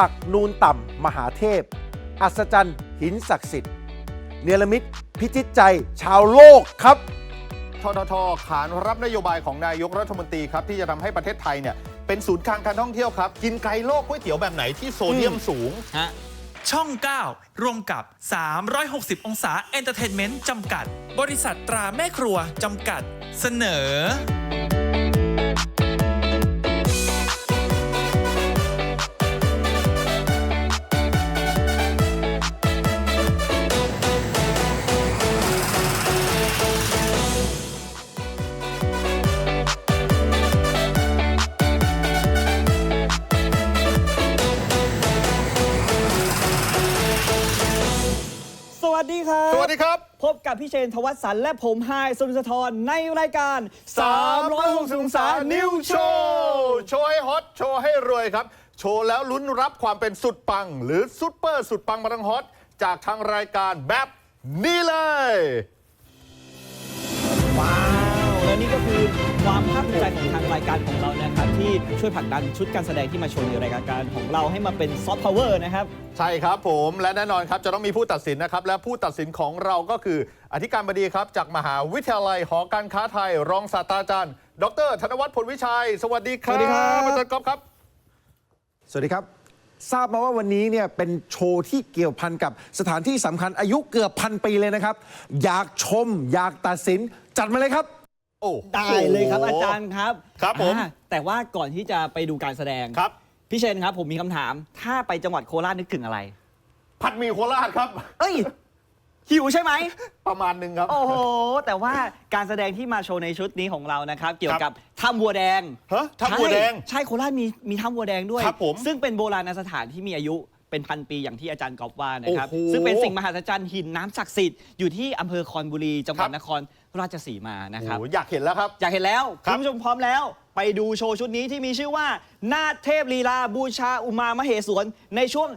ลักนูนต่ำ มหาเทพ อัศจรรย์หินศักดิ์สิทธิ์ เนรมิตพิจิตใจชาวโลกครับทททขานรับนโยบายของนายกรัฐมนตรีครับที่จะทำให้ประเทศไทยเนี่ยเป็นศูนย์กลางการท่องเที่ยวครับ กินไกลโลกก๋วยเตี๋ยวแบบไหนที่โซเดียมสูงฮะช่อง 9ร่วมกับ 360 องศาเอนเตอร์เทนเมนต์จำกัด บริษัทตราแม่ครัวจำกัดเสนอ กับพี่เชนทวัฒน์สันและผมไฮสุนทรทรในรายการ360องศานิวโชว์โชว์ให้ฮอตโชว์ให้รวยครับ โชว์แล้วลุ้นรับความเป็นสุดปัง หรือซุปเปอร์สุดปังมาทังฮอต จากทางรายการแบบนี้เลย ว้าว และนี่ก็คือ ความภาคภูมิใจของทางรายการของเรานะครับที่ช่วยผลักดันชุดการแสดงที่มาโชว์ในรายการของเราให้มาเป็นซอฟต์พาวเวอร์นะครับ ใช่ครับผมและแน่นอนครับจะต้องมีผู้ตัดสินนะครับ และผู้ตัดสินของเราก็คือ อธิการบดีครับ จากมหาวิทยาลัยหอการค้าไทย รองศาสตราจารย์ ดร ธนวัฒน์พลวิชัย สวัสดีครับสวัสดีครับอาจารย์ก๊อฟครับ สวัสดีครับ ทราบมาว่าวันนี้เนี่ยเป็นโชว์ที่เกี่ยวพันกับสถานที่สำคัญอายุเกือบพันปีเลยนะครับ อยากชม อยากตัดสินจัดมาเลยครับ โอ้ได้เลยครับอาจารย์ครับครับผม อ่าแต่ว่าก่อนที่จะไปดูการแสดงครับ พี่เชนครับ ผมมีคำถาม ถ้าไปจังหวัดโคราชนึกถึงอะไร ผัดหมี่โคราชครับ เอ้ย หิวใช่ไหม ประมาณหนึ่งครับ โอ้โห แต่ว่าการแสดงที่มาโชว์ในชุดนี้ของเรานะครับ เกี่ยวกับถ้ำบัวแดงฮะถ้ำบัวแดงใช่ใช่โคราชมีมีถ้ำบัวแดงด้วย ครับผมซึ่งเป็นโบราณสถานที่มีอายุเป็นพันปีอย่างที่อาจารย์กอฟว่านะครับ โอ้โหซึ่งเป็นสิ่งมหัศจรรย์หินน้ำศักดิ์สิทธิ์อยู่ที่อำเภอคอนบุรีจังหวัดครับนคร ราชสีมานะครับ โอ้อยากเห็นแล้วครับ อยากเห็นแล้ว ครัคุบ ณผู้ชมพร้อมแล้ว ไปดูโชว์ชุดนี้ที่มีชื่อว่า นาฏเทพลีลาบูชาอุมามเหสวน ในช่วง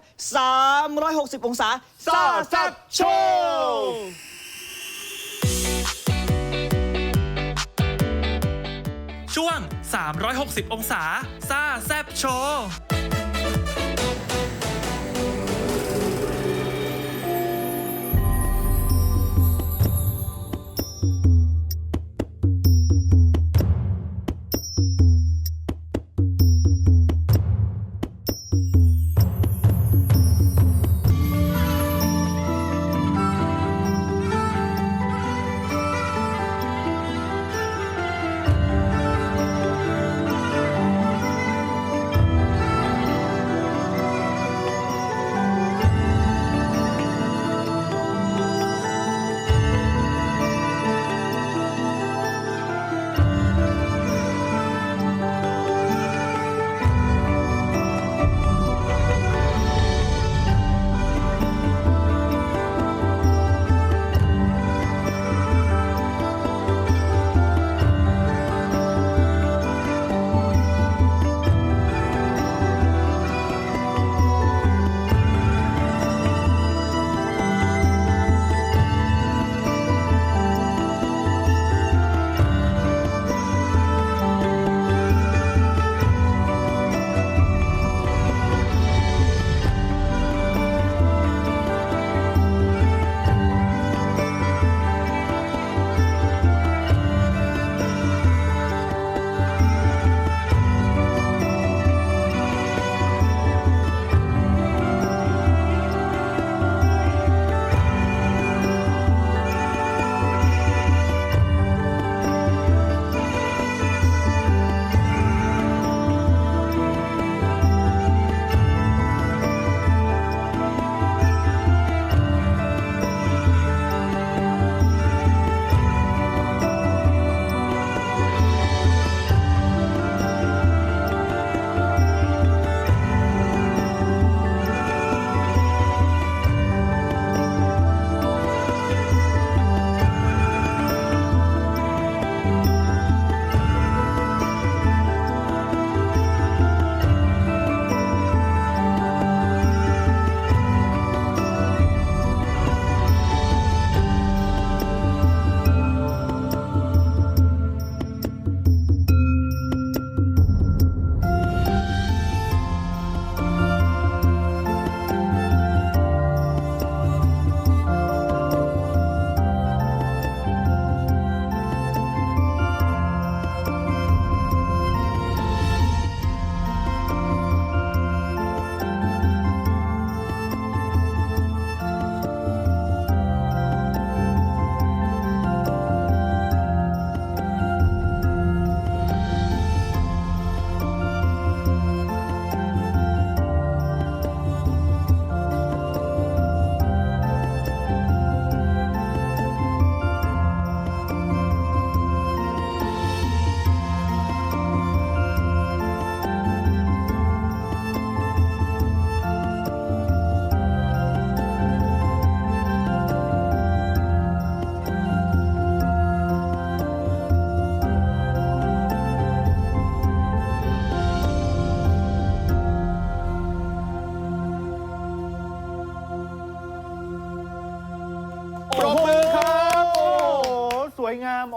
360 องศาซ่าแซ่บโชว์ช่วง 360 องศา ซ่าแซบโชว์ว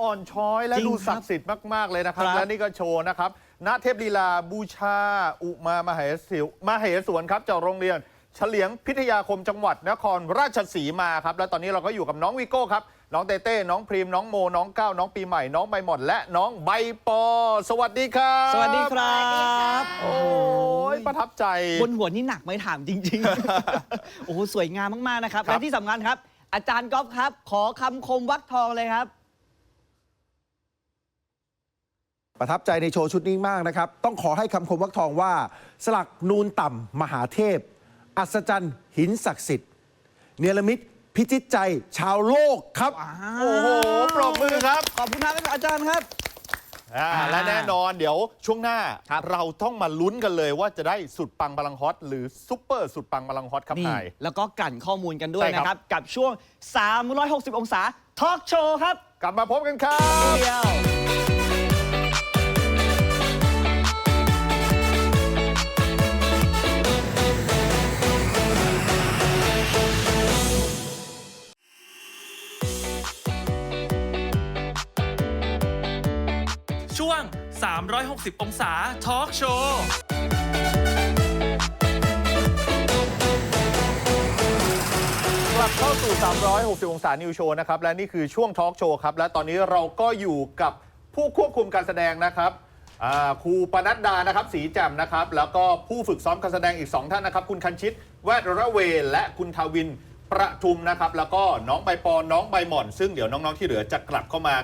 อ่อนช้อยและจริงดูครับศักดิ์สิทธิ์มาก ๆ เลยนะครับ ครับ และนี่ก็โชว์นะครับณเทพลีลาบูชา อุมามเหสิวมเหสวนครับจากโรงเรียน เฉลียงพิทยาคมจังหวัดนครราชสีมาครับ และตอนนี้เราก็อยู่กับน้องวิโก้ครับ น้องเต้เต้ น้องพรีม น้องโม น้องก้าว น้องปีใหม่ น้องใบหมอนและน้องใบปอ สวัสดีครับสวัสดีครับโอ้ยประทับใจ บนหัวนี่หนักไหม่ถามจริง ๆ โอ้โหสวยงามมาก ๆ นะครับ ครับ และที่สำคัญครับ อาจารย์ก๊อฟครับ ขอคำคมวักทองเลยครับ ประทับใจในโชว์ชุดนี้มากนะครับ ต้องขอให้คำคมวักทองว่า สลักนูนต่ำมหาเทพ อัศจรรย์หินศักดิ์สิทธิ์ เนรมิตพิจิตใจชาวโลกครับ โอ้โห ปรบมือครับ ขอบคุณครับอาจารย์ครับ อ่าอ่าและแน่นอนเดี๋ยวช่วงหน้าครับเราต้องมาลุ้นกันเลยว่าจะได้สุดปังบาลังก์ฮอต หรือซุปเปอร์สุดปังบาลังก์ฮอตครับนี่นาย แล้วก็กลั่นข้อมูลกันด้วยใช่ครับ นะครับ กับช่วง 360 องศาทอล์กโชว์ครับ กลับมาพบกันครับ เดียว ช่วง 360 องศาทอล์กโชว์กลับเข้าสู่ 360 องศานิวโชว์นะครับ และนี่คือช่วงทอล์กโชว์ครับ และตอนนี้เราก็อยู่กับผู้ควบคุมการแสดงนะครับอ่าครูปนัดดานะครับสีแจ่มนะครับ แล้วก็ผู้ฝึกซ้อมการแสดงอีก 2 ท่านนะครับ คุณคันชิต แวดระเวลและคุณทวินประทุมนะครับ แล้วก็น้องใบปอนน้องใบหม่อน ซึ่งเดี๋ยวน้องๆที่เหลือจะกลับเข้ามา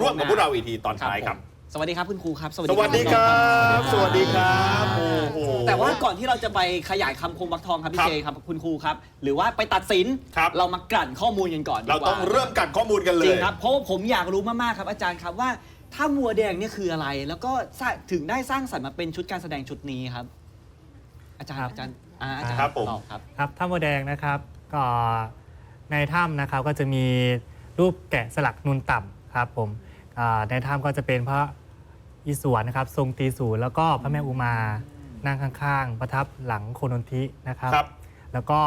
ร่วมกับพวกเราอีกทีตอนท้ายครับผม สวัสดีครับคุณครูครับสวัสดีครับ สวัสดีครับ โอ้โห แต่ว่าก่อนที่เราจะไปขยายคำคมวักทองครับพี่ครับเจครับคุณครูครับ หรือว่าไปตัดสิน ครับ เรามากลั่นข้อมูลกันก่อนดีกเราว่าต้องเริ่มกัดข้อมูลกันเลจริย งครับเพราะว่าผมอยากรู้มากๆครับอาจารย์ครับว่าถ้ามัวแดงเนี่ยคืออะไร แล้วก็สร้างถึงได้สร้างสรรค์มาเป็นชุดการแสดงชุดนี้ครับ อาจารย์ครับอาจารย์อ่าอาจารย์ครับผม ตอบครับ ครับถ้ำบัวแดงนะครับก็ในถ้ำนะครับก็จะมีรูปแกะสลักนูนต่ำครับผม อ่าในถ้ำก็จะเป็นพระอิศวรนะครับ ทรงตีสูรแล้วก็พระแม่อุมานั่งข้างๆ ประทับหลังโคนนทินะครับ ครับ แล้วก็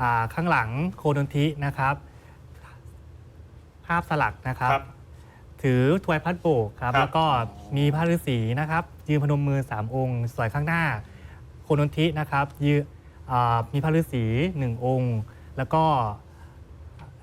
อ่าข้างหลังโคนนทินะครับภาพสลักนะครับ ครับ ถือถวยพัดโบกครับ ครับ แล้วก็มีพระฤาษีนะครับ ยืนพนมมือสามองค์สวยข้างหน้า โคนนทินะครับยืนอ่ามีพระฤาษีหนึ่งองค์ แล้วก็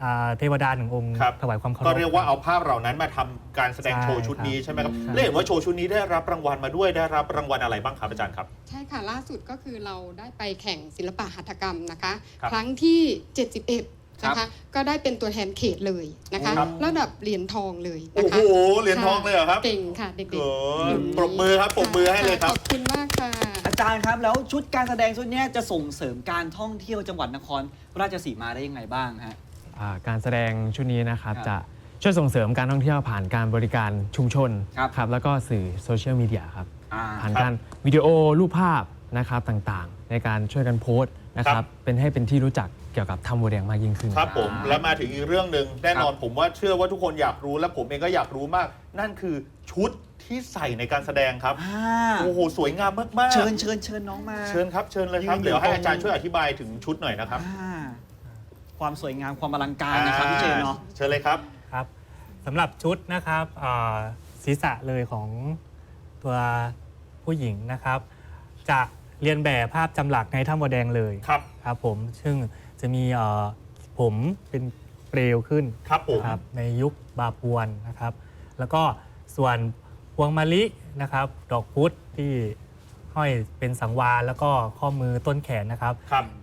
อ่าเทวดาหนึ่งองค์ครับ ถวายความเคารพ ก็เรียกว่าเอาภาพเหล่านั้นมาทำการแสดงใช่โชว์ชุดนี้ครับใช่ไหมครับใช่ และเห็นว่าโชว์ชุดนี้ได้รับรางวัลมาด้วยได้รับรางวัลอะไรบ้างครับอาจารย์ครับ ใช่ค่ะล่าสุดก็คือเราได้ไปแข่งศิลปะหัตถกรรมนะคะ ครับครั้งที่ 71 นะคะก็ได้เป็นตัวแทนเขตเลยนะคะ ครับ ระดับเหรียญทองเลยโอ้นะโหคะเหรียญทองเลยเหรอครับเก่งค่ะเด็กโอ้ๆปรบมือครับปรบมือให้เลยครับ ขอบคุณมากค่ะ อาจารย์ครับ แล้วชุดการแสดงชุดเนี้ยจะส่งเสริมการท่องเที่ยวจังหวัดนครราชสีมาได้ยังไงบ้างฮะ อ่าการแสดงชุดนี้นะครับครับจะช่วยส่งเสริมการท่องเที่ยวผ่านการบริการชุมชนครับ ครับแล้วก็สื่อโซเชียลมีเดียครับ อ่า ผ่านครับการวิดีโอรูปภาพนะครับต่างๆ ในการช่วยกันโพสต์นะคครัรับ บ เป็นให้เป็นที่รู้จักเกี่ยวกับถ้ำบัวแดงมากยิ่งขึ้น ครับผมอ่าแล้วมาถึงอีกเรื่องหนึ่งแน่นอนผมว่าเชื่อว่าทุกคนอยากรู้และผมเองก็อยากรู้มาก นั่นคือชุดที่ใส่ในการแสดงครับอ่าโอ้โหสวยงามมากๆเชิญเชิญเชิญน้องมา เชิญครับเชิญเลยครับยืนอยู่เดี๋ยวให้ตรง อาจารย์ช่วยอธิบายถึงชุดหน่อยนะครับ อ่า ความสวยงามความอลังการนะครับพี่เจนเนาะ เชิญเลยครับ ครับสำหรับชุดนะครับอ่าศีรษะเลยของตัวผู้หญิงนะครับ จะเรียนแบบภาพจำหลักในถ้ำบัวแดงเลยครับ ครับผมซึ่งจะมีเอ่อผมเป็นเปลวขึ้น ครับผมนะครับในยุคบาปวนนะครับ แล้วก็ส่วนพวงมะลินะครับ ดอกพุธที่ห้อยเป็นสังวาลแล้วก็ข้อมือต้นแขนนะครับ ครับอ่า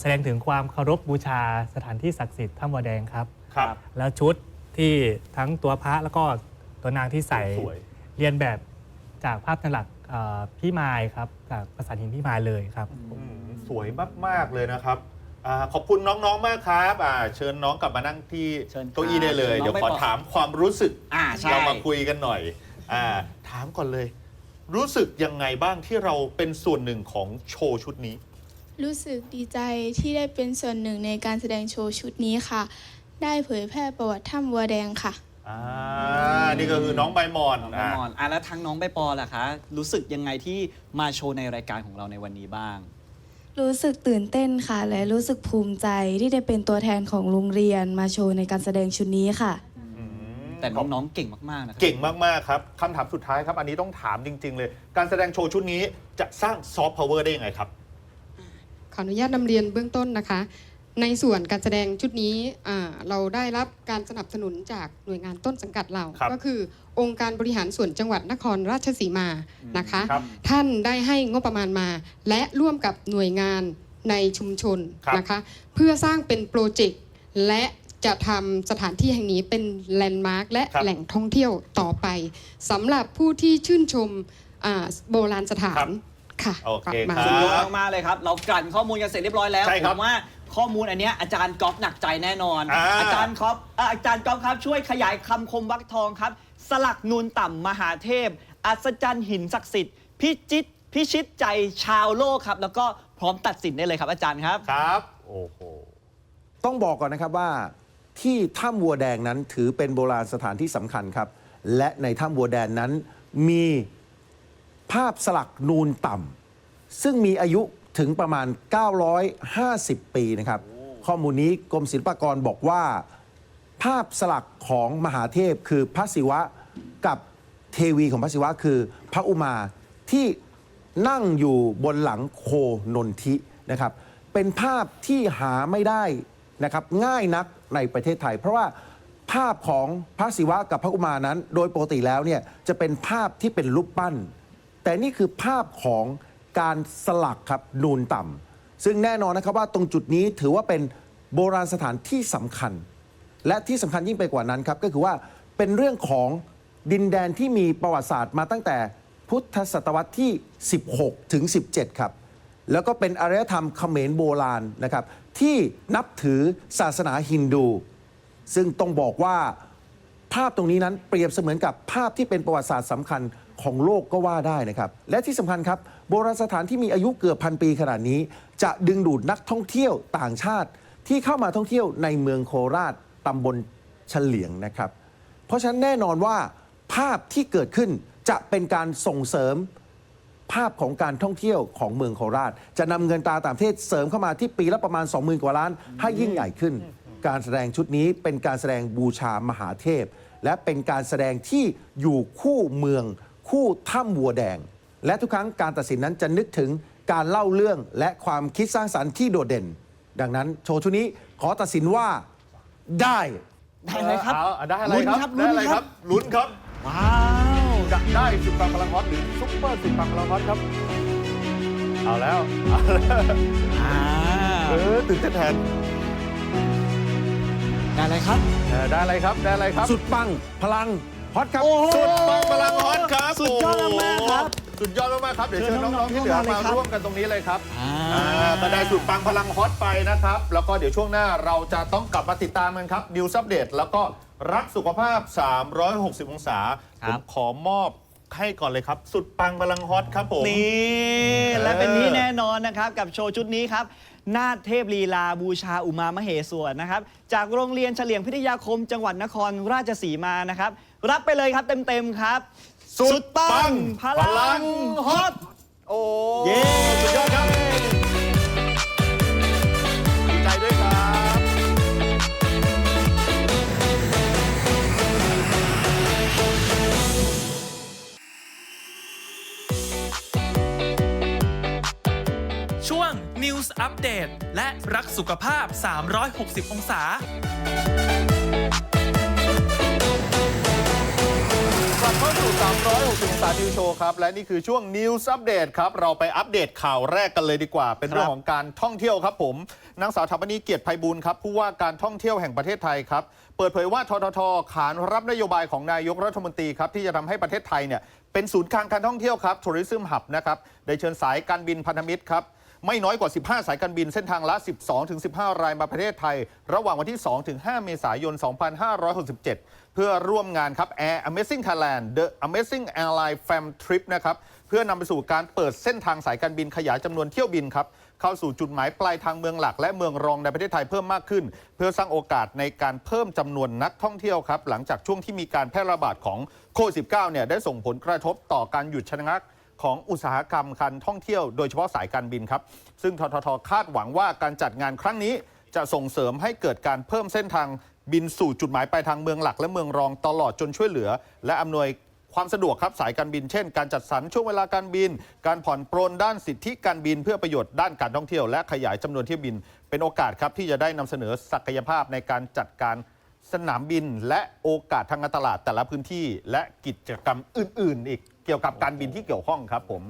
แสดงถึงความเคารพบูชาสถานที่ศักดิ์สิทธิ์ถ้ำบัวแดงครับ ครับ แล้วชุดที่ทั้งตัวพระแล้วก็ตัวนางที่ใส่สวย เรียนแบบจากภาพถลักเอ่อพี่มายครับจากภาษาหินพี่มายเลยครับ อืมสวยมาก ๆ เลยนะครับอาขอบคุณน้อง ๆ มากครับอ่าเชิญน้องกลับมานั่งที่เชิญครับเก้าอี้ได้เลยน้องเดี๋ยวไม่ขอบอกถามความรู้สึกอ่าใช่ เรามาคุยกันหน่อยอาถามก่อนเลย รู้สึกยังไงบ้างที่เราเป็นส่วนหนึ่งของโชว์ชุดนี้ รู้สึกดีใจที่ได้เป็นส่วนหนึ่งในการแสดงโชว์ชุดนี้ค่ะ ได้เผยแพร่ประวัติถ้ำวัวแดงค่ะ อ่านี่ก็คือน้องใบหมอนน้องใบอ่าหมอนอะแล้วทางน้องใบปอล่ะคะ รู้สึกยังไงที่มาโชว์ในรายการของเราในวันนี้บ้าง รู้สึกตื่นเต้นค่ะ และรู้สึกภูมิใจที่ได้เป็นตัวแทนของโรงเรียนมาโชว์ในการแสดงชุดนี้ค่ะ อืมแต่น้องๆเก่งมากๆนะครับ เก่งมาก ๆ ครับคำถามสุดท้ายครับ อันนี้ต้องถามจริง ๆ เลย การแสดงโชว์ชุดนี้จะสร้างซอฟต์พาวเวอร์ได้ยังไงครับข ออนุญาตนำเรียนเบื้องต้นนะคะ ในส่วนการแสดงชุดนี้อ่าเราได้รับการสนับสนุนจากหน่วยงานต้นสังกัดเรา ครับ ก็คือองค์การบริหารส่วนจังหวัดนครราชสีมานะคะครับ ท่านได้ให้งบประมาณมา และร่วมกับหน่วยงานในชุมชนครับ นะคะ เพื่อสร้างเป็นโปรเจกต์และจะทำสถานที่แห่งนี้เป็นแลนด์มาร์คและครับแหล่งท่องเที่ยวต่อไปสำหรับผู้ที่ชื่นชมอ่าโบราณสถาครันบ ค่ะโอเคประมาณครับสุดยอดมากๆเลยครับ เรากลั่นข้อมูลกันเสร็จเรียบร้อยแล้วใช่ครับผมว่าข้อมูลอันเนี้ยอาจารย์ก๊อฟหนักใจแน่นอนอ่า จารย์ก๊อฟอะอาจารย์ก๊อฟครับ ช่วยขยายคำคมวักทองครับ สลักนูนต่ำมหาเทพ อัศจรรย์หินศักดิ์สิทธิ์พิจิตพิชิตใจชาวโลกครับ แล้วก็พร้อมตัดสินได้เลยครับอาจารย์ครับ ครับ โอ้โห ต้องบอกก่อนนะครับว่าที่ถ้ำวัวแดงนั้นถือเป็นโบราณสถานที่สำคัญครับ และในถ้ำวัวแดงนั้นมี ภาพสลักนูนต่ำซึ่งมีอายุถึงประมาณ 950 ปีนะครับ ข้อมูลนี้กรมศิลปากรบอกว่า ภาพสลักของมหาเทพคือพระศิวะกับเทวีของพระศิวะคือพระอุมาที่นั่งอยู่บนหลังโคนนทินะครับ เป็นภาพที่หาไม่ได้นะครับง่ายนักในประเทศไทย เพราะว่าภาพของพระศิวะกับพระอุมานั้น โดยปกติแล้วเนี่ยจะเป็นภาพที่เป็นรูปปั้น แต่นี่คือภาพของการสลักครับนูนต่ำซึ่งแน่นอนนะครับว่าตรงจุดนี้ถือว่าเป็นโบราณสถานที่สำคัญ และที่สำคัญยิ่งไปกว่านั้นครับก็คือว่าเป็นเรื่องของดินแดนที่มีประวัติศาสตร์มาตั้งแต่พุทธศตวรรษที่ 16 ถึง 17 ครับ แล้วก็เป็นอารยธรรมเขมรโบราณนะครับ ที่นับถือศาสนาฮินดู ซึ่งต้องบอกว่าภาพตรงนี้นั้นเปรียบเสมือนกับภาพที่เป็นประวัติศาสตร์สำคัญ ของโลกก็ว่าได้นะครับ และที่สำคัญครับ โบราณสถานที่มีอายุเกือบพันปีขนาดนี้ จะดึงดูดนักท่องเที่ยวต่างชาติ ที่เข้ามาท่องเที่ยวในเมืองโคราชตำบลเฉลียงนะครับ เพราะฉะนั้นแน่นอนว่าภาพที่เกิดขึ้นจะเป็นการส่งเสริมภาพของการท่องเที่ยวของเมืองโคราช จะนำเงินตราต่างประเทศเสริมเข้ามาที่ปีละประมาณ 20,000 กว่าล้านให้ยิ่งใหญ่ขึ้น การแสดงชุดนี้เป็นการแสดงบูชามหาเทพ และเป็นการแสดงที่อยู่คู่เมือง คู่ถ้ำวัวแดง และทุกครั้งการตัดสินนั้นจะนึกถึงการเล่าเรื่องและความคิดสร้างสรรค์ที่โดดเด่น ดังนั้น โชว์ชุดนี้ขอตัดสินว่าได้ได้อะไรครับเอาได้อะไรลุ้นคครัรับบได้อะไรลุ้นคครัรับ บลุ้นครับว้าว จะได้สุดปังพลังฮอตหรือซุปเปอร์สุดปังพลังฮอตครับเอาแล้วเอาแล้วอ่าเออตื่นเต้นแทนได้อะไรครับ เออได้อะไรครับได้อะไรครับ สุดปังพลัง ฮอตครับโอ้โหสุดปังพลังฮอตครับสุดยอดมากๆครับโอ้โหสุดยอดมากๆครับ เดี๋ยวเชิญเชิญน้น้อองงๆที่เหลือๆมาเลยครับร่วมกันตรงนี้เลยครับอ่าอ่าก็ได้สุดปังพลังฮอตไปนะครับ แล้วก็เดี๋ยวช่วงหน้าเราจะต้องกลับมาติดตามกันครับดิวซับเดตแล้วก็รักสุขภาพ 360 องศาคผรับมขอมอบให้ก่อนเลยครับ สุดปังพลังฮอตครับผมนี่และเป็นนี้แน่นอนนะครับกับโชว์ชุดนี้ครับนาฏเทพลีลาบูชาอุมามเหสวนนะครับ จากโรงเรียนเฉลียงพิทยาคมจังหวัดนครราชสีมานะครับ รับไปเลยครับเต็มๆครับ สุดปังพลังฮอตโอ้เย้สุดยอดครับดีใจด้วยครับช่วง News Update และรักสุขภาพ 360 องศา กลับเข้าสู่360องศานิวโชว์ครับ และนี่คือช่วง News Update ครับ เราไปอัปเดตข่าวแรกกันเลยดีกว่า เป็นเรื่องของการท่องเที่ยวครับผม นางสาวธรรมนีเกียรติไพบูลย์ครับ ผู้ว่าการท่องเที่ยวแห่งประเทศไทยครับ เปิดเผยว่าทททขานรับนโยบายของนายกรัฐมนตรีครับ ที่จะทำให้ประเทศไทยเนี่ยเป็นศูนย์กลางการท่องเที่ยวครับ Tourism Hub นะครับได้เชิญสายการบินพันธมิตรครับ ไม่น้อยกว่า 15 สายการบินเส้นทางละ 12-15 รายมาประเทศไทย ระหว่างวันที่ 2-5 เมษายน 2567 เพื่อร่วมงานครับ Air Amazing Thailand The Amazing Airline Fam Trip นะครับเพื่อนำไปสู่การเปิดเส้นทางสายการบินขยายจำนวนเที่ยวบินครับเข้าสู่จุดหมายปลายทางเมืองหลักและเมืองรองในประเทศไทยเพิ่มมากขึ้น เพื่อสร้างโอกาสในการเพิ่มจำนวนนักท่องเที่ยวครับหลังจากช่วงที่มีการแพร่ระบาดของโควิด -19 เนี่ยได้ส่งผลกระทบต่อการหยุดชะงัก ของอุตสาหกรรมการท่องเที่ยวโดยเฉพาะสายการบินครับ ซึ่งทททคาดหวังว่าการจัดงานครั้งนี้ จะส่งเสริมให้เกิดการเพิ่มเส้นทางบินสู่จุดหมายปลายทางเมืองหลักและเมืองรองตลอดจนช่วยเหลือ และอำนวยความสะดวกครับสายการบินเช่น การจัดสรรช่วงเวลาการบิน การผ่อนปรนด้านสิทธิการบิน เพื่อประโยชน์ด้านการท่องเที่ยวและขยายจำนวนเที่ยวบิน เป็นโอกาสครับที่จะได้นำเสนอศักยภาพในการจัดการสนามบิน และโอกาสทางการตลาดแต่ละพื้นที่ และกิจกรรมอื่น ๆ อีก เกี่ยวกับการบินที่เกี่ยวข้องครับผม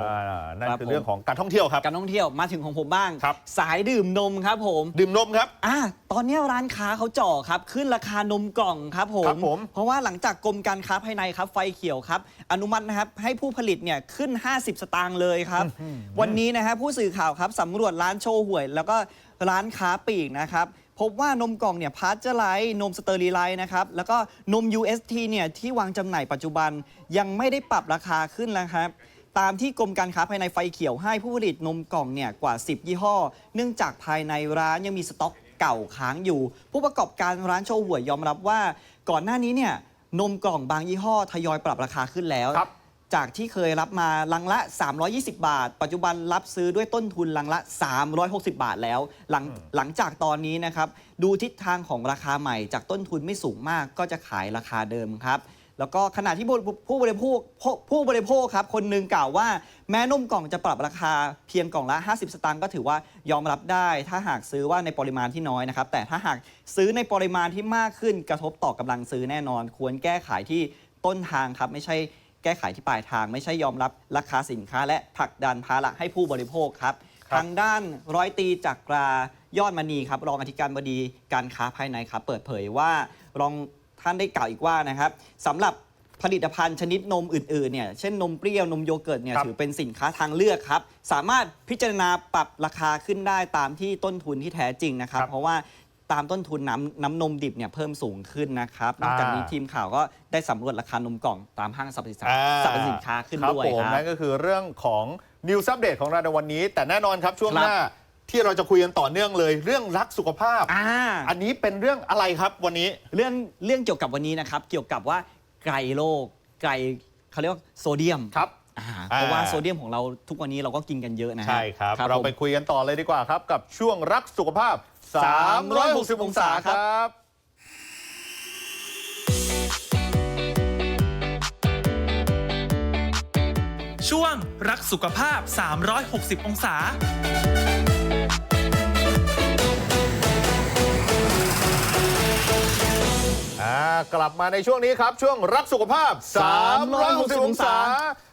อ่านั่นครับคือผม เรื่องของการท่องเที่ยวครับ การท่องเที่ยวมาถึงของผมบ้าง ครับ สายดื่มนมครับผมดื่มนมครับ อ่าตอนนี้ร้านค้าเขาจ่อครับ ขึ้นราคานมกล่องครับผม ครับผม เพราะว่าหลังจากกรมการค้าภายในครับไฟเขียวครับ อนุมัตินะครับให้ผู้ผลิตเนี่ยขึ้น 50 สตางค์เลยครับ วันนี้นะฮะผู้สื่อข่าวครับสำรวจร้านโชว์หวย แล้วก็ร้านค้าปลีกนะครับ พบว่านมกล่องเนี่ยพาสเจอร์ไลท์นมสเตอรีไลท์นะครับ แล้วก็นม UST เนี่ยที่วางจำหน่ายปัจจุบันยังไม่ได้ปรับราคาขึ้นนะครับตามที่กรมการค้าภายในไฟเขียวให้ผู้ผลิตนมกล่องเนี่ยกว่า 10 ยี่ห้อ เนื่องจากภายในร้านยังมีสต็อกเก่าค้างอยู่ ผู้ประกอบการร้านโชว์หวยยอมรับว่า ก่อนหน้านี้เนี่ยนมกล่องบางยี่ห้อทยอยปรับราคาขึ้นแล้วครับ จากที่เคยรับมาลังละ 320 บาท ปัจจุบันรับซื้อด้วยต้นทุนลังละ 360 บาทแล้ว หลังหลังจากตอนนี้นะครับ ดูทิศทางของราคาใหม่จากต้นทุนไม่สูงมากก็จะขายราคาเดิมครับ แล้วก็ขณะที่ผู้ผู้บริโภคผู้ผู้บริโภคครับคนหนึ่งกล่าวว่าแม้นมกล่องจะปรับราคาเพียงกล่องละ 50 สตางค์ก็ถือว่ายอมรับได้ ถ้าหากซื้อว่าในปริมาณที่น้อยนะครับ แต่ถ้าหากซื้อในปริมาณที่มากขึ้นกระทบต่อกำลังซื้อแน่นอน ควรแก้ไขที่ต้นทางครับไม่ใช่ แก้ไขที่ปลายทางไม่ใช่ยอมรับราคาสินค้า และผลักดันภาระให้ผู้บริโภคครับครับทางด้านร้อยตีจากรายอดมณีครับรองอธิการบดีการค้าภายในครับเปิดเผยว่ารองท่านได้กล่าวอีกว่านะครับสำหรับผลิตภัณฑ์ชนิดนมอื่นๆเนี่ยเช่นนมเปรี้ยวนมโยเกิร์ตเนี่ยครับถือเป็นสินค้าทางเลือกครับ สามารถพิจารณาปรับราคาขึ้นได้ตามที่ต้นทุนที่แท้จริงนะครับครับเพราะว่า ตามต้นทุนน้ำน้ำนมดิบเนี่ยเพิ่มสูงขึ้นนะครับนอกจากนี้อ่าทีมข่าวก็ได้สำรวจราคานมกล่องตามห้างสรรพสินค้าอ่าสรรพสินค้าขึ้นด้วยผมครับ นั่นก็คือเรื่องของนิวซั p เดตของเราในวันนี้ แต่แน่นอนครับช่วงครับ หน้าที่เราจะคุยกันต่อเนื่องเลย เรื่องรักสุขภาพ อ่า อันนี้เป็นเรื่องอะไรครับวันนี้ เรื่องเรื่องเกี่ยวกับวันนี้นะครับ เกี่ยวกับว่าไกลโรคไกลเขาเรียกว่าโซเดียมครับ อ่าเพราะว่าอ่าโซเดียมของเราทุกวันนี้เราก็กินกันเยอะนะฮะใช่ครับ เราผมไปคุยกันต่อเลยดีกว่าครับ กับช่วงรักสุขภาพ 360 องศาครับ ช่วงรักสุขภาพ 360 องศา อ่ากลับมาในช่วงนี้ครับ ช่วงรักสุขภาพ 360 องศา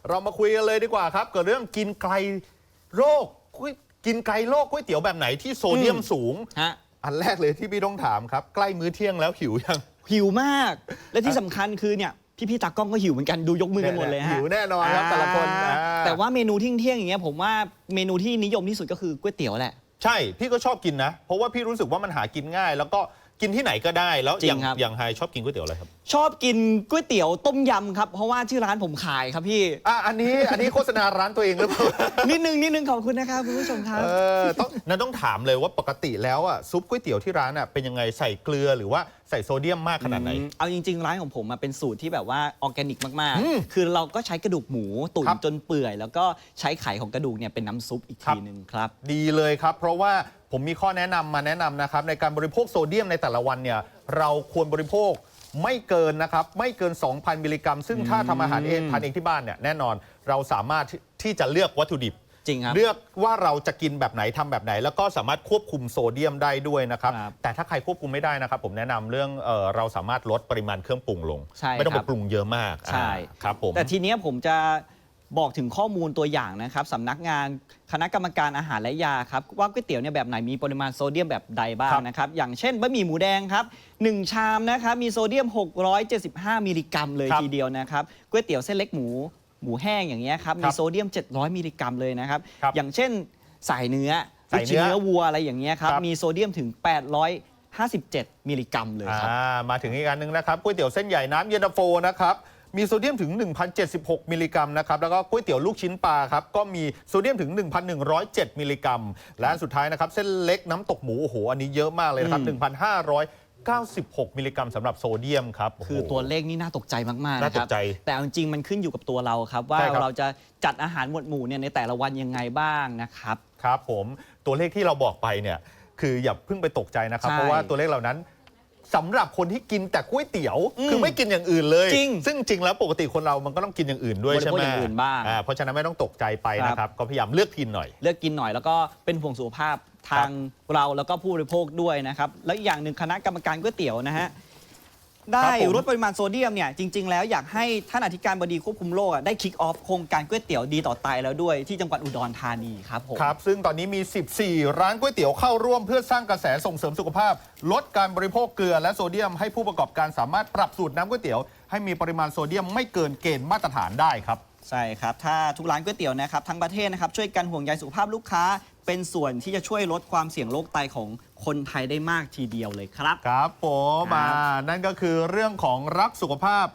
เรามาคุยกันเลยดีกว่าครับกับเรื่องกินไกลโรคก๋วย กินไกลโรคก๋วยเตี๋ยวแบบไหนที่โซเดียมสูง ฮะอันแรกเลยที่พี่ต้องถามครับ ใกล้มื้อเที่ยงแล้วหิวยังหิวมาก และที่สำคัญคือเนี่ยพี่ๆตากล้องก็หิวเหมือนกันดูยกมือกันหมดเลยฮะหิวแน่นอนครับแต่ละคนอ่าอ่าแต่ว่าเมนูเที่ยงๆอย่างเงี้ยผมว่าเมนูที่นิยมที่สุดก็คือก๋วยเตี๋ยวแหละ ใช่ พี่ก็ชอบกินนะ เพราะว่าพี่รู้สึกว่ามันหากินง่าย แล้วก็ กินที่ไหนก็ได้แล้วจริอย่างงครับ อย่างไฮชอบกินก๋วยเตี๋ยวอะไรครับชอบกินก๋วยเตี๋ยวต้มยำครับ เพราะว่าชื่อร้านผมขายครับพี่ อะอันนี้อันนี้โฆษณาร้านตัวเองหรือเปล่า นิดนึงนิดนึงขอบคุณนะครับคุณผู้ชมครับ เออต้องนั้นต้องถามเลยว่าปกติแล้วอะซุปก๋วยเตี๋ยวที่ร้านอะเป็นยังไงใส่เกลือหรือว่า ใส่โซเดียมมากขนาดไหน อืมเอาจริงๆ ร้านของผมอะเป็นสูตรที่แบบว่าออร์แกนิกมากอืมๆ คือเราก็ใช้กระดูกหมูตุ๋นครับ จนเปื่อย แล้วก็ใช้ไข่ของกระดูกเนี่ยเป็นน้ำซุปอีกครัทีบหนึ่งครับ ดีเลยครับ เพราะว่าผมมีข้อแนะนำมาแนะนำนะครับ ในการบริโภคโซเดียมในแต่ละวันเนี่ยเราควรบริโภคไม่เกินนะครับ ไม่เกิน 2,000 มิลลิกรัม ซึ่งถ้าทำอาหารเองทานเองที่บ้านเนี่ยแน่นอนเราสามารถที่ที่จะเลือกวัตถุดิบ จริงครับเลือกว่าเราจะกินแบบไหนทำแบบไหน แล้วก็สามารถควบคุมโซเดียมได้ด้วยนะครับครับแต่ถ้าใครควบคุมไม่ได้นะครับ ผมแนะนำเรื่องเออเราสามารถลดปริมาณเครื่องปรุงลงใช่ไม่ต้องคไปรับปรุงเยอะมากใช่อ่าครับผมแต่ทีเนี้ยผมจะบอกถึงข้อมูลตัวอย่างนะครับสำนักงานคณะกรรมการอาหารและยาครับว่าก๋วยเตี๋ยวเนี่ยแบบไหนมีปริมาณโซเดียมแบบใดบ้างครับนะครับ อย่างเช่นบะหมี่หมูแดงครับ1ชามนะครับมีโซเดียม 675 มิลลิกรัมเลยครับทีเดียวนะครับก๋วยเตี๋ยวเส้นเล็กหมู หมูแห้งอย่างเงี้ยครับครัมีบโซเดียม 700 มิลลิกรัมเลยนะครับ ครับอย่างเช่นสายเนื้อสายเนื้อลูกชิ้นเนื้อวัวอะไรอย่างเงี้ยครับ ครับ มีโซเดียมถึง 857 มิลลิกรัมเลยครับ อ่ามาถึงอีกอันหนึงนะครับก๋วยเตี๋ยวเส้นใหญ่น้ำเย็นตาโฟนะครับมีโซเดียมถึง 1,076 มิลลิกรัมนะครับแล้วก็ก๋วยเตี๋ยวลูกชิ้นปลาครับก็มีโซเดียมถึง 1,107 มิลลิกรัมและอันสุดท้ายนะครับเส้นเล็กน้ำตกหมูโอ้โหอันนี้เยอะมากเลยนะครับ อืม 1,596 มิลลิกรัมสำหรับโซเดียมครับโโหคือตัวเลขนี่น่าตกใจมาก ๆน่านะคตรับกใจแต่เอาจริงๆ มันขึ้นอยู่กับตัวเราครับ ว่าใช่ครับ เราจะจัดอาหารหมวดหมู่เนี่ยในแต่ละวันยังไงบ้างนะครับ ครับผมตัวเลขที่เราบอกไปเนี่ยคืออย่าเพิ่งไปตกใจนะครับ ใช่เพราะว่าตัวเลขเหล่านั้น สำหรับคนที่กินแต่ก๋วยเตี๋ยวอืมคือไม่กินอย่างอื่นเลยจริงซึ่งจริงแล้วปกติคนเรามันก็ต้องกินอย่างอื่นด้วยบริใช่โภคไหมอย่างอื่นบ้างเพราะฉะนั้นไม่ต้องตกใจไปครับนะครับก็พยายามเลือกกินหน่อย เลือกกินหน่อยแล้วก็เป็นห่วงสุขภาพทางเราแล้วก็ผู้บริโภคด้วยนะครับ แล้วอีกอย่างหนึ่งคณะกรรมการก๋วยเตี๋ยวนะฮะ ได้ผมลดปริมาณโซเดียมเนี่ยจริง ๆ แล้วอยากให้ท่านอธิการบดีควบคุมโรคอะได้คิกออฟโครงการก๋วยเตี๋ยวดีต่อไตแล้วด้วยที่จังหวัดอุดรธานีครับผม ครับ ซึ่งตอนนี้มี 14 ร้านก๋วยเตี๋ยวเข้าร่วมเพื่อสร้างกระแสส่งเสริมสุขภาพ ลดการบริโภคเกลือและโซเดียม ให้ผู้ประกอบการสามารถปรับสูตรน้ำก๋วยเตี๋ยว ให้มีปริมาณโซเดียมไม่เกินเกณฑ์มาตรฐานได้ครับ ใช่ครับ ถ้าทุกร้านก๋วยเตี๋ยวนะครับทั้งประเทศนะครับช่วยกันห่วงใยสุขภาพลูกค้า เป็นส่วนที่จะช่วยลดความเสี่ยงโรคไตของคนไทยได้มากทีเดียวเลยครับ ครับผมครับอ่านั่นก็คือเรื่องของรักสุขภาพ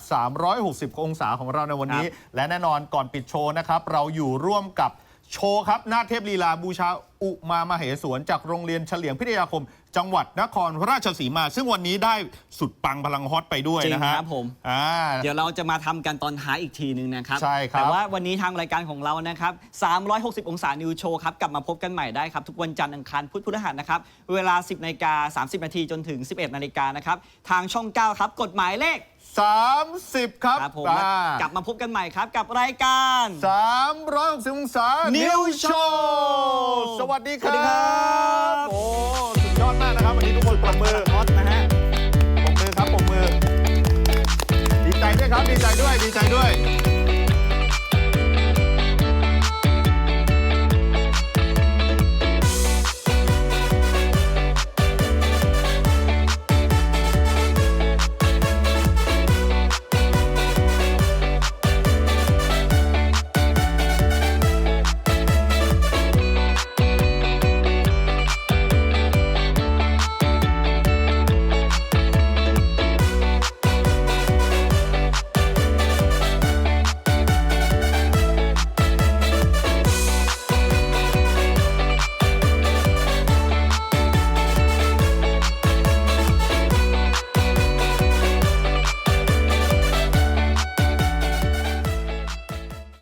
360 องศาของเราในวันนี้ และแน่นอนก่อนปิดโชว์นะครับ เราอยู่ร่วมกับ โชว์ครับหน้าเทพลีลาบูชาอุมามเหสวนจากโรงเรียนเฉลียงพิทยาคม จังหวัดนครราชสีมา ซึ่งวันนี้ได้สุดปังพลังฮอตไปด้วยจริงนะฮะครับผม อ่า เดี๋ยวเราจะมาทำกันตอนท้ายอีกทีหนึ่งนะครับ ใช่ครับ แต่ว่าวันนี้ทางรายการของเรานะครับ 360 องศานิวโชว์ครับ กลับมาพบกันใหม่ได้ครับ ทุกวันจันทร์อังคารพุธพฤหัสนะครับ เวลา 10นาฬิกา30 นาทีจนถึง 11นาฬิกานะครับ ทางช่อง 9 ครับ กฎหมายเลข 30 ครับครับผมอ่ากลับมาพบกันใหม่ครับกับรายการ360องศา New New Show Show สวัสดีคสวัสดีรัครับ บ โอ้ สุดยอดมากนะครับ วันนี้ทุกคนปรบมือฮอตนะฮะ ปรบมือครับปรบมือ ดีใจด้วยครับ ดีใจด้วย ดีใจด้วย